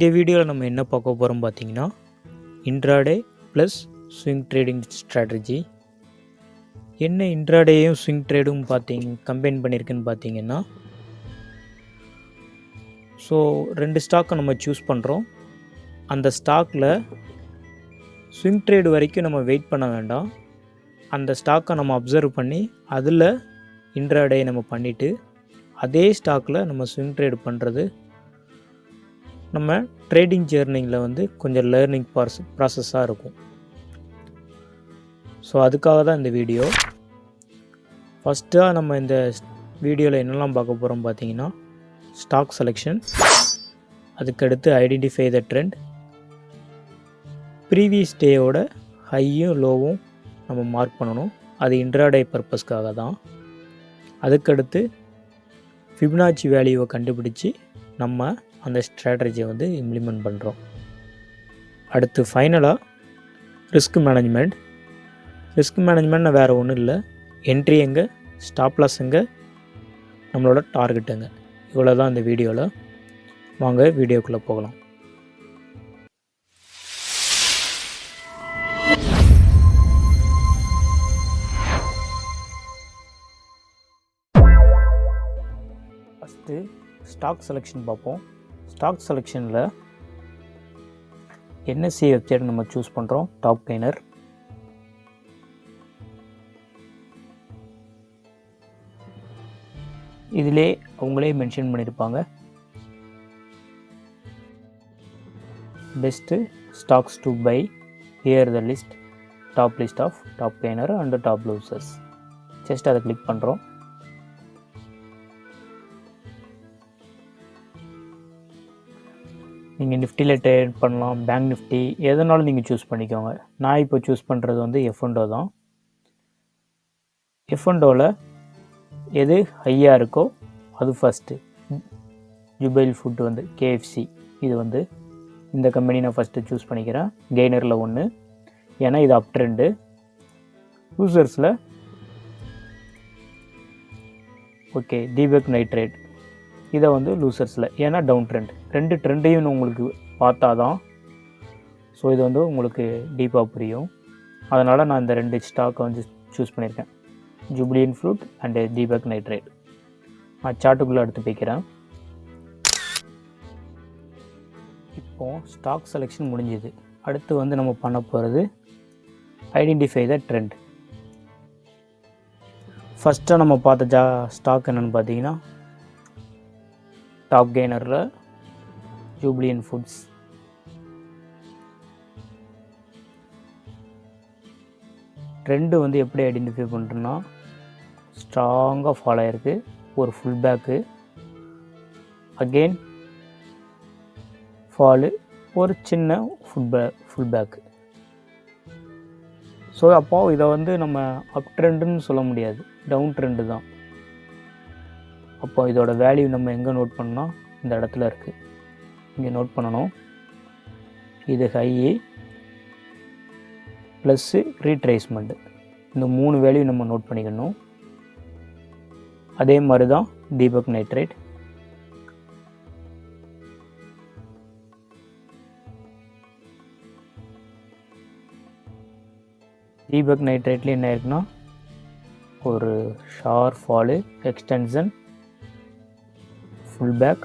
இந்த வீடியோவில் நம்ம என்ன பார்க்க போகிறோம் பார்த்தீங்கன்னா intraday plus swing trading strategy என்ன இன்ட்ராடேயும் ஸ்விங் ட்ரேடும் பார்த்தீங்க கம்பைன் பண்ணியிருக்குன்னு பார்த்தீங்கன்னா ஸோ ரெண்டு ஸ்டாக்கை நம்ம சூஸ் பண்ணுறோம் அந்த ஸ்டாக்கில் ஸ்விங் ட்ரேடு வரைக்கும் நம்ம வெயிட் பண்ண வேண்டாம். அந்த ஸ்டாக்கை நம்ம அப்சர்வ் பண்ணி அதில் இன்ட்ராடே நம்ம பண்ணிவிட்டு அதே ஸ்டாக்கில் நம்ம ஸ்விங் ட்ரேடு பண்ணுறது நம்ம ட்ரேடிங் ஜேர்னிங்கில் வந்து கொஞ்சம் லேர்னிங் பார்ஸ் ப்ராசஸாக இருக்கும். ஸோ அதுக்காக தான் இந்த வீடியோ ஃபஸ்ட்டாக நம்ம இந்த வீடியோவில் என்னெல்லாம் பார்க்க போகிறோம் பார்த்தீங்கன்னா ஸ்டாக் செலெக்ஷன் அதுக்கடுத்து ஐடென்டிஃபை த ட்ரெண்ட் ப்ரீவியஸ் டேயோட ஹையும் லோவும் நம்ம மார்க் பண்ணணும். அது இன்ட்ராடே பர்பஸ்க்காக தான். அதுக்கடுத்து ஃபிப்னாச்சி வேல்யூவை கண்டுபிடிச்சி நம்ம அந்த ஸ்ட்ராட்டஜியை வந்து இம்ப்ளிமெண்ட் பண்ணுறோம் அடுத்து ஃபைனலாக ரிஸ்க் மேனேஜ்மெண்ட் ரிஸ்க் மேனேஜ்மெண்ட்னால் வேறு ஒன்றும் இல்லை. என்ட்ரி எங்கே ஸ்டாப் லாஸ் எங்கே நம்மளோட டார்கெட் எங்கே. இவ்வளோ தான் இந்த வீடியோவில் வாங்க வீடியோக்குள்ளே போகலாம். ஃபஸ்ட்டு ஸ்டாக் செலெக்ஷன் பார்ப்போம். ஸ்டாக் செலெக்ஷனில் என்எஸ்சி வெப்சைட் நம்ம சூஸ் பண்ணுறோம் டாப் கெய்னர் இதிலே அவங்களே மென்ஷன் பண்ணியிருப்பாங்க best stocks to buy here the list top list of top gainer and top losers just அதை கிளிக் பண்ணுறோம் நீங்கள் நிஃப்டியில் ட்ரேட் பண்ணலாம் பேங்க் நிஃப்டி எதனாலும் நீங்கள் சூஸ் பண்ணிக்கோங்க. நான் இப்போ சூஸ் பண்ணுறது வந்து எஃப்என்டோ தான். எஃப்என்டோவில் எது ஹையாக இருக்கோ அது ஃபஸ்ட்டு ஜுபைல் ஃபுட் வந்து கேஎஃப்சி இது வந்து இந்த கம்பெனி நான் ஃபஸ்ட்டு சூஸ் பண்ணிக்கிறேன். கெய்னரில் ஒன்று ஏன்னா இது அப் ட்ரெண்டு யூசர்ஸில் ஓகே தீபக் நைட்ரேட் இதை வந்து லூசர்ஸில் ஏன்னா டவுன் ட்ரெண்ட் ரெண்டு ட்ரெண்டையும் உங்களுக்கு பார்த்தா தான் ஸோ இது வந்து உங்களுக்கு டீப்பாக புரியும். அதனால் நான் இந்த ரெண்டு ஸ்டாக்கை வந்து சூஸ் பண்ணியிருக்கேன். Jubilant food and Deepak Nitrite நான் சார்ட்டுக்குள்ளே எடுத்து போய்க்கிறேன் இப்போது ஸ்டாக் செலெக்ஷன் முடிஞ்சுது. அடுத்து வந்து நம்ம பண்ண போகிறது ஐடென்டிஃபை த ட்ரெண்ட் ஃபஸ்ட்டாக நம்ம பார்த்த ஜா ஸ்டாக் என்னென்னு பார்த்தீங்கன்னா டாப் கெய்னரில் ஜூப்ளியன் ஃபுட்ஸ் ட்ரெண்டு வந்து எப்படி ஐடென்டிஃபை பண்ணுறோன்னா ஸ்ட்ராங்காக ஃபாலோ ஆயிருக்கு. ஒரு ஃபுல் பேக்கு அகெயின் ஃபாலு ஒரு சின்ன ஃபுட் பே ஃபுல் பேக்கு ஸோ அப்போது இதை வந்து நம்ம அப் ட்ரெண்டுன்னு சொல்ல முடியாது. டவுன் ட்ரெண்டு தான். அப்போ இதோட வேல்யூ நம்ம எங்கே நோட் பண்ணோம் இந்த இடத்துல இருக்குது இங்கே நோட் பண்ணணும். இது ஹையி ப்ளஸ்ஸு ரீட்ரேஸ்மெண்ட்டு இந்த மூணு வேல்யூ நம்ம நோட் பண்ணிக்கணும். அதே மாதிரி தான் தீபக் நைட்ரேட் தீபக் நைட்ரேட்லேயும் என்ன இருக்குன்னா ஒரு ஷார் fall extension full back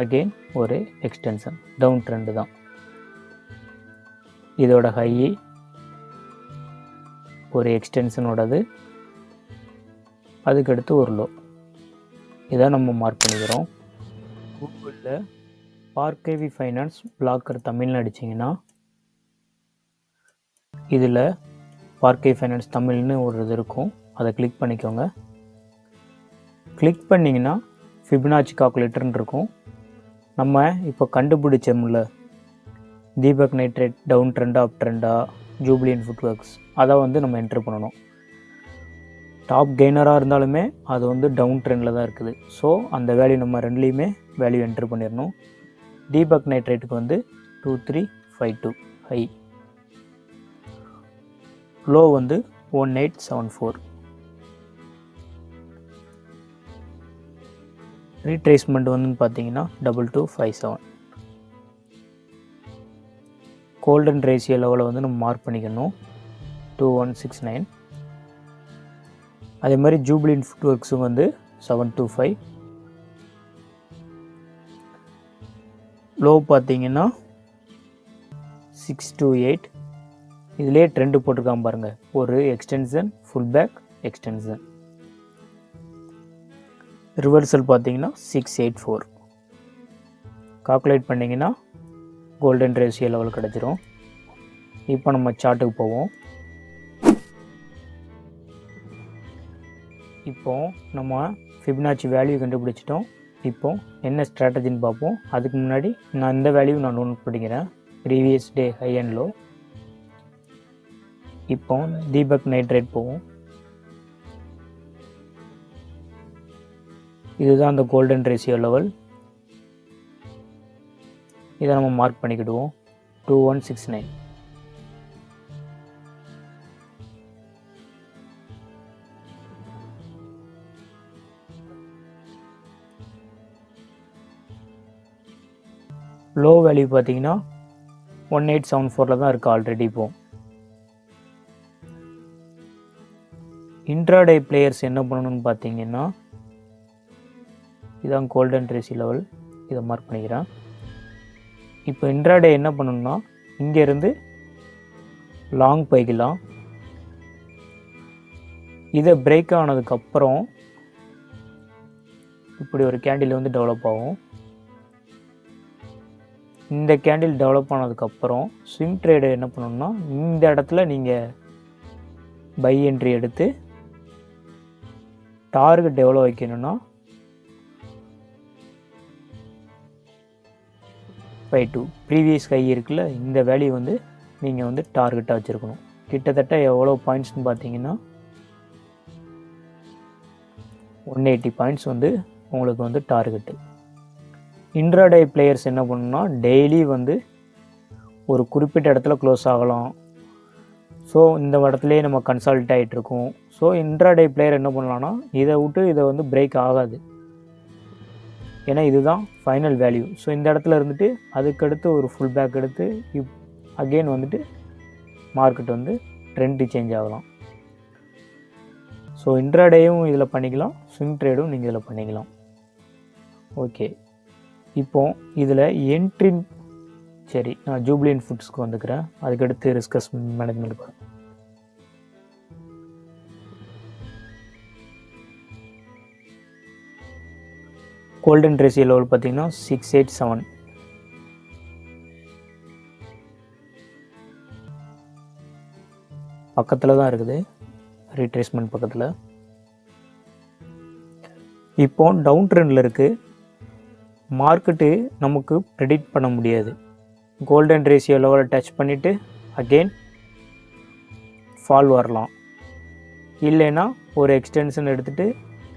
again ஒரு எக்ஸ்டென்ஷன் டவுன் ட்ரெண்டு தான். இதோட ஹை e, ஒரு எக்ஸ்டென்ஷனோடது அதுக்கடுத்து ஒரு லோ இதை நம்ம மார்க் பண்ணிக்கிறோம். கூகுளில் பார்க்கேவி ஃபைனான்ஸ் பிளாக்கர் தமிழ்னு அடிச்சிங்கன்னா இதில் பார்க்கே ஃபைனான்ஸ் தமிழ்னு ஒரு இது இருக்கும். அதை கிளிக் பண்ணிக்கோங்க. கிளிக் பண்ணிங்கன்னா ஃபிபினாச்சி கால்குலேட்டர்னு இருக்கும் நம்ம இப்போ கண்டுபிடிச்சோம்ல தீபக் நைட்ரேட் டவுன் ட்ரெண்டா அப் ட்ரெண்டா ஜூப்ளியன் ஃபுட் ஒர்க்ஸ் அதை வந்து நம்ம என்ட்ரு பண்ணணும். டாப் கெய்னராக இருந்தாலுமே அது வந்து டவுன் ட்ரெண்டில் தான் இருக்குது. ஸோ அந்த வேல்யூ நம்ம ரெண்டுலேயுமே வேல்யூ என்ட்ரு பண்ணிடணும் தீபக் நைட்ரேட்டுக்கு வந்து two three five two high low வந்து one eight seven four retracement வந்து பார்த்தீங்கன்னா double two five seven golden ratio லெவலை வந்து நம்ம மார்க் பண்ணிக்கணும். டூ ஒன் சிக்ஸ் நைன் அதே மாதிரி ஜூப்ளின் ஃபுட் ஒர்க்ஸும் வந்து செவன் டூ ஃபைவ் லோ பார்த்தீங்கன்னா சிக்ஸ் டூ எயிட் இதிலே ட்ரெண்டு போட்டிருக்காம பாருங்கள் ஒரு extension full back extension reversal பார்த்தீங்கன்னா சிக்ஸ் எயிட் ஃபோர். கால்குலேட் பண்ணிங்கன்னா கோல்டன் ரேஷியோ லெவல் கிடச்சிரும். இப்போ நம்ம சார்ட்டுக்கு போவோம். இப்போ நம்ம ஃபிப்னாச்சி வேல்யூ கண்டுபிடிச்சிட்டோம். இப்போ என்ன ஸ்ட்ராட்டஜின்னு பார்ப்போம். அதுக்கு முன்னாடி நான் இந்த வேல்யூ நான் நோட் பண்ணிக்கிறேன். Previous day high and low இப்போ தீபக் நைட்ரேட் போவோம். இதுதான் அந்த கோல்டன் ரேஷியோ லெவல் இதை நம்ம mark பண்ணிக்கிடுவோம். Two one six nine low value பார்த்தீங்கன்னா ஒன் எயிட் செவன் ஃபோரில் தான் இருக்குது ஆல்ரெடி இப்போ. இன்ட்ராடே பிளேயர்ஸ் என்ன பண்ணணும்னு பார்த்தீங்கன்னா இதான் கோல்டன் ரேசி லெவல் இதை மார்க் பண்ணிக்கிறேன். இப்போ இன்ட்ராடே என்ன பண்ணணும்னா இங்கேருந்து லாங் போய்க்கலாம். இதை பிரேக் ஆனதுக்கப்புறம் இப்படி ஒரு கேண்டில் வந்து டெவலப் ஆகும். இந்த கேண்டில் டெவலப் ஆனதுக்கப்புறம் ஸ்விங் ட்ரேடு என்ன பண்ணணும்னா இந்த இடத்துல நீங்கள் பை என்ட்ரி எடுத்து டார்கெட் எவ்வளோ வைக்கணும்னா பை டூ ப்ரீவியஸ் கை இருக்குல்ல இந்த வேல்யூ வந்து நீங்கள் வந்து டார்கெட்டாக வச்சுருக்கணும். கிட்டத்தட்ட எவ்வளோ பாயிண்ட்ஸ்னு பார்த்தீங்கன்னா ஒன் எயிட்டி பாயிண்ட்ஸ் வந்து உங்களுக்கு வந்து டார்கெட்டு இன்ட்ராடே பிளேயர்ஸ் என்ன பண்ணுன்னா டெய்லி வந்து ஒரு குறிப்பிட்ட இடத்துல க்ளோஸ் ஆகலாம். ஸோ இந்த இடத்துலையே நம்ம கன்சல்ட் ஆகிட்டு இருக்கோம் ஸோ இன்ட்ராடே பிளேயர் என்ன பண்ணலான்னா இதை விட்டு இதை வந்து பிரேக் ஆகாது. ஏன்னா இதுதான் ஃபைனல் வேல்யூ ஸோ இந்த இடத்துல இருந்துட்டு அதுக்கடுத்து ஒரு ஃபுல் பேக் எடுத்து இப் அகெயின் வந்துட்டு மார்க்கெட் வந்து ட்ரெண்ட் சேஞ்ச் ஆகலாம். ஸோ இன்ட்ராடேயும் இதில் பண்ணிக்கலாம் ஸ்விங் ட்ரேடும் நீங்கள் இதில் பண்ணிக்கலாம். ஓகே இப்போ இதில் என்ட்ரின் சரி நான் ஜூப்ளியன் ஃபுட்ஸ்க்கு வந்துக்கிறேன். அதுக்கடுத்து risks management golden ratio level பார்த்தீங்கன்னா சிக்ஸ் எயிட் செவன் பக்கத்தில் தான் இருக்குது. ரீட்ரேஸ்மெண்ட் பக்கத்தில். இப்போ டவுன் ட்ரெண்டில் இருக்குது மார்க்கெட்டு நமக்கு ப்ரெடிக்ட் பண்ண முடியாது. கோல்டன் ரேஷியோ லெவலை டச் பண்ணிவிட்டு அகெயின் ஃபால் வரலாம். இல்லைன்னா ஒரு எக்ஸ்டென்ஷன் எடுத்துகிட்டு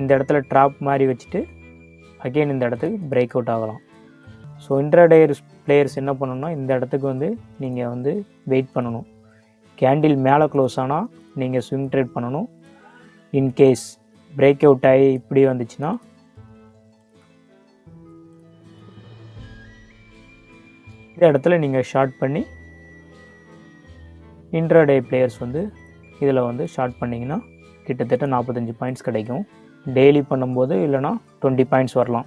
இந்த இடத்துல ட்ராப் மாதிரி வச்சுட்டு அகெயின் இந்த இடத்துக்கு பிரேக் அவுட் ஆகலாம். ஸோ இன்ட்ராடேயர் பிளேயர்ஸ் என்ன பண்ணணும்னா இந்த இடத்துக்கு வந்து நீங்கள் வந்து வெயிட் பண்ணணும். கேண்டில் மேலே க்ளோஸ் ஆனால் நீங்கள் ஸ்விங் ட்ரேட் பண்ணணும். இன்கேஸ் பிரேக் அவுட் ஆகி இப்படி வந்துச்சுன்னா இந்த இடத்துல நீங்கள் ஷார்ட் பண்ணி இன்ட்ராடே பிளேயர்ஸ் வந்து இதில் வந்து ஷார்ட் பண்ணிங்கன்னா கிட்டத்தட்ட நாற்பத்தஞ்சு பாயிண்ட்ஸ் கிடைக்கும். டெய்லி பண்ணும்போது இல்லைனா டுவெண்ட்டி பாயிண்ட்ஸ் வரலாம்.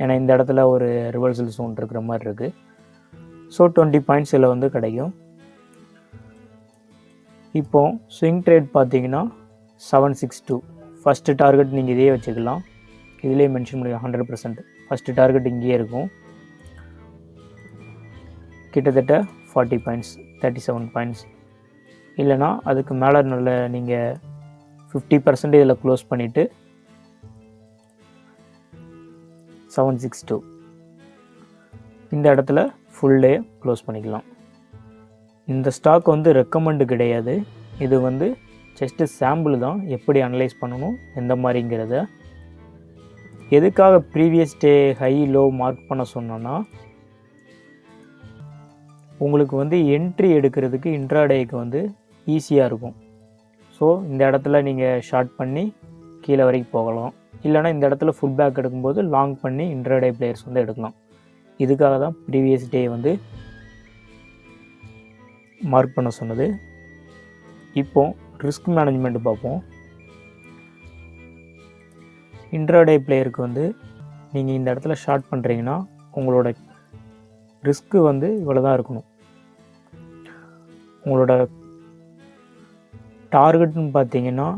ஏன்னா இந்த இடத்துல ஒரு ரிவர்சல் சோன் இருக்கிற மாதிரி இருக்குது ஸோ டுவெண்ட்டி பாயிண்ட்ஸ் இதில் வந்து கிடைக்கும். இப்போது ஸ்விங் ட்ரேட் பார்த்தீங்கன்னா seven six two first target நீங்கள் இதே வச்சுக்கலாம். இதிலே மென்ஷன் பண்ணி ஹண்ட்ரட் பர்சன்ட் ஃபஸ்ட்டு டார்கெட் இங்கேயே இருக்கும். கிட்டத்தட்ட forty points thirty seven points இல்லைனா அதுக்கு மேலே நல்ல நீங்கள் ஃபிஃப்டி பர்சன்ட் இதில் க்ளோஸ் பண்ணிவிட்டு செவன் சிக்ஸ் டூ இந்த இடத்துல ஃபுல் டே க்ளோஸ் பண்ணிக்கலாம். இந்த ஸ்டாக் வந்து ரெக்கமெண்டு கிடையாது. இது வந்து ஜஸ்ட்டு சாம்பிள் தான். எப்படி அனலைஸ் பண்ணணும் எந்த மாதிரிங்கிறத. எதுக்காக previous day high low mark பண்ண சொன்னோன்னா உங்களுக்கு வந்து என்ட்ரி எடுக்கிறதுக்கு இன்ட்ராடேக்கு வந்து ஈஸியாக இருக்கும். ஸோ இந்த இடத்துல நீங்கள் ஷார்ட் பண்ணி கீழே வரைக்கும் போகலாம். இல்லைனா இந்த இடத்துல ஃபுட் பேக் எடுக்கும்போது லாங் பண்ணி இன்ட்ராடே பிளேயர்ஸ் வந்து எடுக்கலாம். இதுக்காக தான் ப்ரீவியஸ் டே வந்து மார்க் பண்ண சொன்னது. இப்போ ரிஸ்க் மேனேஜ்மெண்ட் பார்ப்போம். இன்ட்ராடே பிளேயருக்கு வந்து நீங்கள் இந்த இடத்துல ஷார்ட் பண்ணுறீங்கன்னா உங்களோட ரிஸ்க்கு வந்து இவ்வளோ தான் இருக்கணும். உங்களோட டார்கெட்னு பார்த்தீங்கன்னா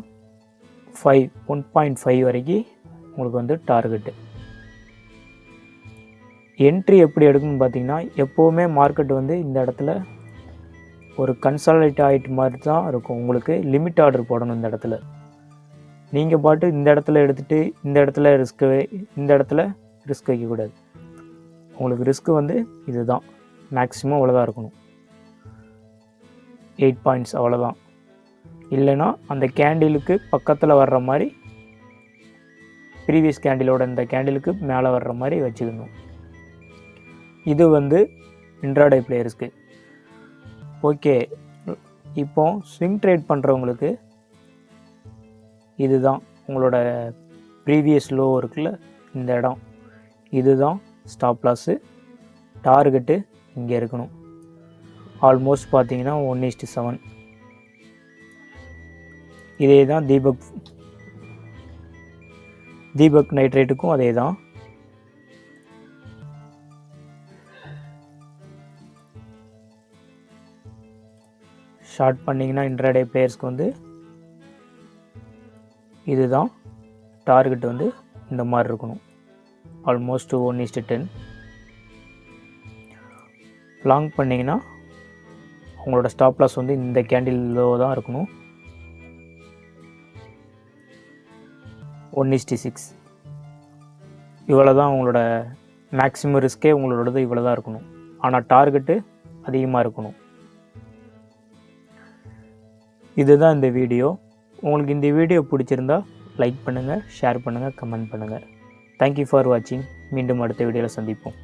ஃபைவ் ஒன் பாயிண்ட் ஃபைவ் வரைக்கும் உங்களுக்கு வந்து டார்கெட்டு என்ட்ரி எப்படி எடுக்கணும்னு பார்த்தீங்கன்னா எப்போவுமே மார்க்கெட் வந்து இந்த இடத்துல ஒரு கன்சாலிடேட் ஆகிட்டு மாதிரி தான் இருக்கும். உங்களுக்கு லிமிட் ஆர்டர் போடணும் இந்த இடத்துல. நீங்கள் பாட்டு இந்த இடத்துல எடுத்துகிட்டு இந்த இடத்துல ரிஸ்க்கு இந்த இடத்துல ரிஸ்க் வைக்கக்கூடாது உங்களுக்கு ரிஸ்க்கு வந்து இதுதான். மேக்ஸிமம் அவ்வளோதான் இருக்கணும். எயிட் பாயிண்ட்ஸ் அவ்வளோதான் இல்லைன்னா அந்த கேண்டிலுக்கு பக்கத்தில் வர்ற மாதிரி ப்ரீவியஸ் கேண்டிலோட இந்த கேண்டிலுக்கு மேலே வர்ற மாதிரி வச்சுக்கணும். இது வந்து இன்ட்ராடே பிளேயர்ஸ்க்கு ஓகே இப்போ ஸ்விங் ட்ரேட் பண்ணுறவங்களுக்கு இதுதான் உங்களோட ப்ரீவியஸ் லோ இருக்குல்ல இந்த இடம். இதுதான் ஸ்டாப் லாஸு டார்கெட்டு இங்கே இருக்கணும். ஆல்மோஸ்ட் பார்த்தீங்கன்னா ஒன் இஸ்டு செவன் இதே தான் தீபக் தீபக் நைட்ரேட்டுக்கும் அதே தான் ஷார்ட் பண்ணிங்கன்னா இன்ட்ராடே பிளேயர்ஸ்க்கு வந்து இதுதான் டார்கெட் வந்து இந்த மாதிரி இருக்கணும். Almost one is to ten long பண்ணிங்கன்னா உங்களோட ஸ்டாப் லாஸ் வந்து இந்த கேண்டிலோ தான் இருக்கணும். ஒன் இஸ்டி சிக்ஸ் இவ்வளோ தான் உங்களோட மேக்ஸிமம் ரிஸ்க்கே உங்களோடது இவ்வளோ தான் இருக்கணும். ஆனால் டார்கெட்டு அதிகமாக இருக்கணும். இதுதான் இந்த வீடியோ உங்களுக்கு இந்த வீடியோ பிடிச்சிருந்தா லைக் பண்ணுங்கள் ஷேர் பண்ணுங்கள் கமெண்ட் பண்ணுங்கள் தேங்க்யூ ஃபார் வாட்சிங் மீண்டும் அடுத்த வீடியோவில் சந்திப்போம்.